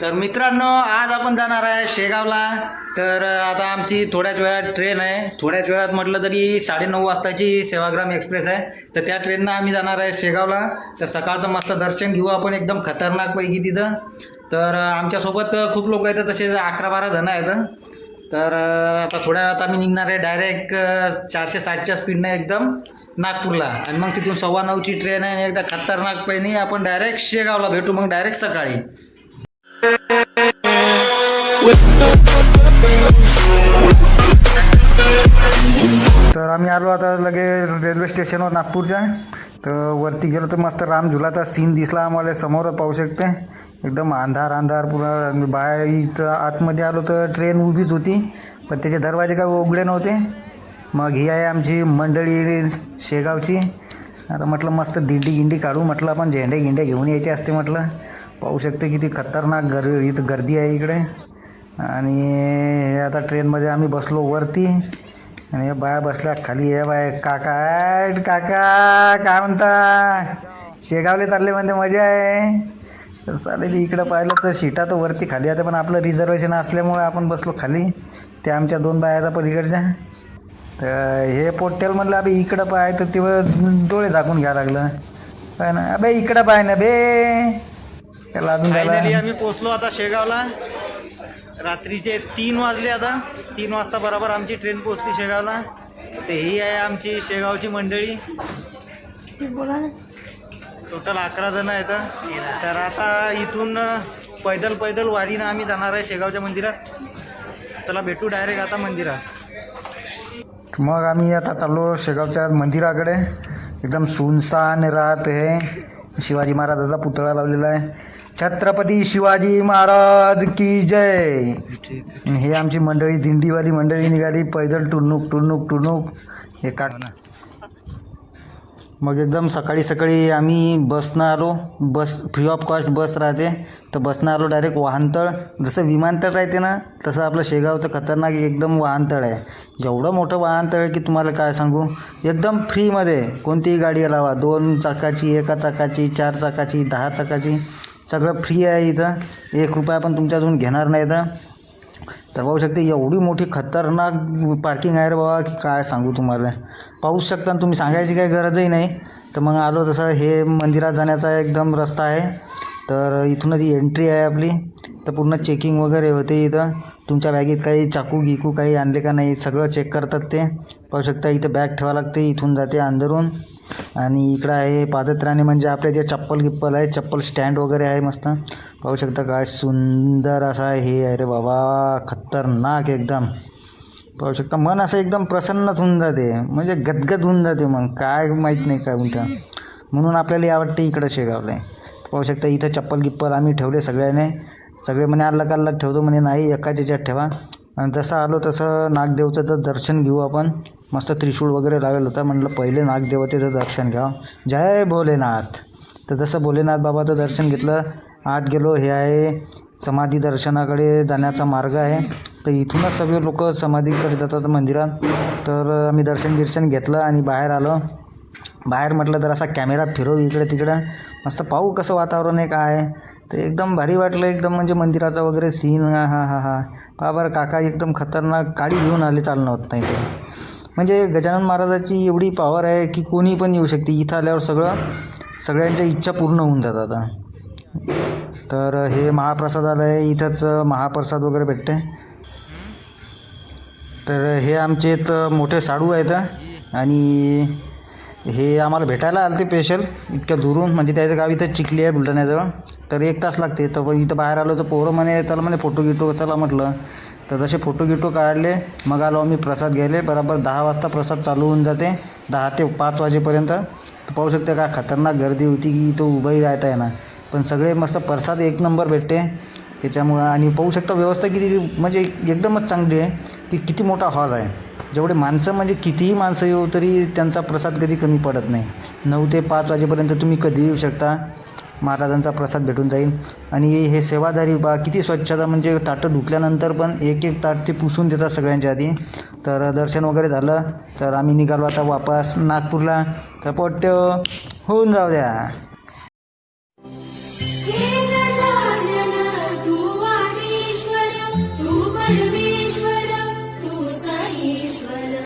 तर मित्रांनो आज आपण जाणार आहे शेगावला. तर आता आमची थोड्याच वेळात ट्रेन आहे. थोड्याच वेळात म्हटलं तरी साडेनऊ वाजताची सेवाग्राम एक्सप्रेस आहे. तर त्या ट्रेननं आम्ही जाणार आहे शेगावला. तर सकाळचं मस्त दर्शन घेऊ आपण एकदम खतरनाकपैकी तिथं. तर आमच्यासोबत खूप लोक येतात तसे अकरा बारा जणं आहेत. तर आता थोड्या वेळात आम्ही निघणार आहे डायरेक्ट चारशे साठच्या स्पीडनं एकदम नागपूरला. आणि मग तिथून सव्वा नऊची ट्रेन आहे आणि एकदा खतरनाकपैकी आपण डायरेक्ट शेगावला भेटू. मग डायरेक्ट सकाळी. तर आम्ही आलो आता लगे रेल्वे स्टेशनवर नागपूरच्या. तर वरती गेलो तर मस्त राम झुलाचा सीन दिसला आम्हाला समोर पाहू शकते. एकदम अंधार अंधार पुन्हा बाहेर इथं आतमध्ये आलो तर ट्रेन उभीच होती पण त्याचे दरवाजे काय उघडे नव्हते. मग ही आहे आमची मंडळी शेगावची. आता म्हटलं मस्त दिंडी गिंडी काढू म्हटलं आपण झेंडे गिंडे घेऊन यायचे असते म्हटलं. पाहू शकते किती खतरनाक गर इथं गर्दी आहे इकडे. आणि हे आता ट्रेनमध्ये आम्ही बसलो वरती. आणि बाया बसल्या खाली. हे बाय काका काका काय म्हणता? शेगावले चालले म्हणते मजा आहे. तर चालेल इकडं पाहिलं तर सीटा तर वरती खाली आता पण आपलं रिझर्वेशन असल्यामुळे आपण बसलो खाली. त्या आमच्या दोन बाया आता पलीकडच्या तर हे पोट्टेल म्हणलं अबे इकडं पाय. तर तेव्हा डोळे झाकून घ्या लागलं. काय ना अबे इकडं पाय ना बे. त्याला अजून फायनली आम्ही पोचलो आता शेगावला. रात्रीचे तीन वाजले आता. तीन वाजता बरोबर आमची ट्रेन पोचली शेगावला. ते ही आहे आमची शेगावची मंडळी. टोटल अकरा जण आहेत तर आता इथून पैदल पैदल वारीनं आम्ही जाणार आहे शेगावच्या मंदिरात. चला भेटू डायरेक्ट आता मंदिरात. मग आम्ही आता चाललो शेगावच्या मंदिराकडे. एकदम सुनसान राहत आहे शिवाजी महाराजाचा पुतळा लावलेला आहे. छत्रपती शिवाजी महाराज की जय. हे आमची मंडळी दिंडीवाली मंडळी निघाली. पैदल टुरनुक टुरनुक टुरनुक हे काढणार मग एकदम सकाळी सकाळी आम्ही बसनं आलो bus free of cost bus राहते. तर बसनं आलो डायरेक्ट वाहनतळ जसं विमानतळ राहते ना तसं आपलं शेगावचं खतरनाक एकदम वाहनतळ आहे. एवढं मोठं वाहनतळ आहे की तुम्हाला काय सांगू? एकदम फ्रीमध्ये कोणतीही गाडी लावा. दोन चाकाची एका चाकाची चार चाकाची दहा चाकाची सगळं फ्री आहे इथं. एक रुपया पण तुमच्याजून घेणार नाही तर तर पाहू शकते एवढी मोठी खतरनाक पार्किंग आहे रे बाबा की काय सांगू तुम्हाला? पाहू शकता आणि तुम्ही सांगायची काही गरजही नाही. तर मग आलो तसं हे मंदिरात जाण्याचा एकदम रस्ता आहे. तर इथूनच एंट्री आहे आपली. तर पूर्ण चेकिंग वगैरे होते इथं. तुमच्या बॅगेत काही चाकू गिकू काही आणले का नाही सगळं चेक करतात ते. पाहू शकता इथं बॅग ठेवा लागते इथून जाते अंदरून. आणि इकडं आहे पादत्राणे म्हणजे आपले जे चप्पल गिप्पल आहे चप्पल स्टँड वगैरे आहे मस्त. पाहू शकता काय सुंदर असा हे आहे रे बाबा खतरनाक एकदम. पाहू शकता मन असं एकदम प्रसन्नच होऊन जाते. म्हणजे गदगद होऊन जाते मग काय माहीत नाही काय म्हणतं म्हणून आपल्याला आवडते इकडं शेगावला. आहे पाहू शकता इथं चप्पल गिप्पल आम्ही ठेवले सगळ्याने. सगळे म्हणे अलग अलग ठेवतो म्हणे नाही एकाच याच्यात ठेवा. आणि जसं आलो तसं नागदेवचं तर दर्शन घेऊ आपण. मस्त त्रिशूळ वगैरे लावेल होता म्हटलं पहिले नागदेवतेचं दर्शन घ्यावं जय भोलेनाथ. तर जसं भोलेनाथ बाबाचं दर्शन घेतलं आत गेलो हे आहे समाधी दर्शनाकडे जाण्याचा मार्ग आहे. तर इथूनच सगळे लोक समाधीकडे जातात मंदिरात. तर आम्ही दर्शन गिर्शन घेतलं आणि बाहेर आलो. बाहेर म्हटलं तर असा कॅमेरा फिरव इकडे तिकडं. मस्त पाहू कसं वातावरण आहे काय? तर एकदम भारी वाटलं एकदम म्हणजे मंदिराचा वगैरे सीन हा हा हा हा. पहा बरं काका एकदम खतरनाक गाडी घेऊन आले चालणं होत नाही ते. म्हणजे गजानन महाराजाची एवढी पॉवर आहे की कोणी पण येऊ शकते. इथं आल्यावर सगळं सगळ्यांच्या इच्छा पूर्ण होऊन जातात आता. तर हे महाप्रसादालय इथंच महाप्रसाद वगैरे भेटते तर हे आमचे इथं मोठे साडू आहेत आणि हे आम्हाला भेटायला आलं ते पेशल इतक्या दुरून. म्हणजे त्याचं गाव इथं चिखली आहे बुलढाण्याजवळ. तर एक तास लागते. तर पण इथं बाहेर आलो तर पोरं म्हणे चला म्हणे फोटो गिटो चला म्हटलं. तर जसे फोटो गिटो काढले मग आलो आम्ही प्रसाद घ्यायले. बरोबर दहा वाजता प्रसाद चालू होऊन जाते. दहा ते पाच वाजेपर्यंत. तर पाहू शकते का खतरनाक गर्दी होती की इथं उभंही राहता येणार पण सगळे मस्त प्रसाद एक नंबर भेटते. त्याच्यामुळं आणि पाहू शकता व्यवस्था किती म्हणजे एकदमच चांगली आहे की किती मोठा हॉल आहे. जेवढे माणसं म्हणजे कितीही माणसं येऊ तरी त्यांचा प्रसाद कधी कमी पडत नाही. नऊ ते पाच वाजेपर्यंत तुम्ही कधी येऊ शकता. महाराजांचा प्रसाद भेटून जाईल. आणि हे सेवाधारी बा किती स्वच्छता म्हणजे ताटं धुतल्यानंतर पण एक एक ताट ते पुसून देतात सगळ्यांच्या आधी. तर दर्शन वगैरे झालं तर आम्ही निघालो आता वापस नागपूरला. तर पट्ट होऊन जाऊ द्या.